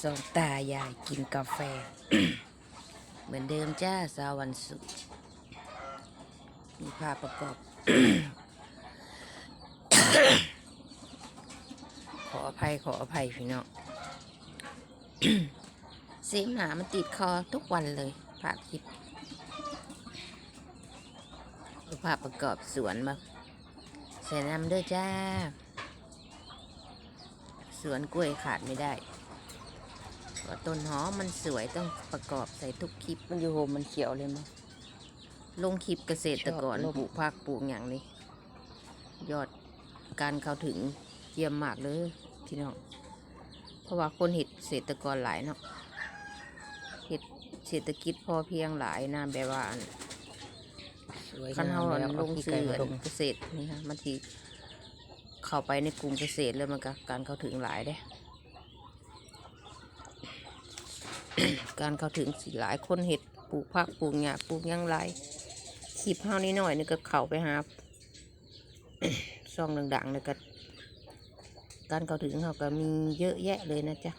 สองตายายกินกาแฟ เหมือนเดิมจ้าสาววันศุกร์มีภาพประกอบ ขออภัยขออภัยพี่น้องเสียงหนามันติดคอทุกวันเลยภาพคลิปภาพประกอบสวนมาใส่น้ำด้วยจ้า สวนกล้วยขาดไม่ได้ เพราะต้นหอมมันสวยต้องประกอบใส่ทุกคลิป มันอยู่โฮมมันเขียวเลยมั้งลงคลิปเกษตรกรชอบลงปลูกผักปลูกอย่างนี้ยอดการเข้าถึงเยี่ยมมากเลยพี่น้องเพราะว่าคนเห็ดเกษตรกรหลายเนาะเห็ดเศรษฐกิจพอเพียงหลายนะแบบว่าอันสวยคันเฮาแล้วลงที่ซื้อไก่มาลงเกษตรนี่ค่ะมันทีเข้าไปในกลุ่มเกษตรแล้วมันก็การเข้าถึงหลายเด้ การเข้าถึงสิหลายคนเห็ดปลูกผักปลูกหญ้าปลูกยังไรคลิปเฮานิดหน่อยนี่ก็เข้าไปหาซ่องดังๆนี่ก็การเข้าถึงเขาก็มีเยอะแยะเลยนะจ๊ะ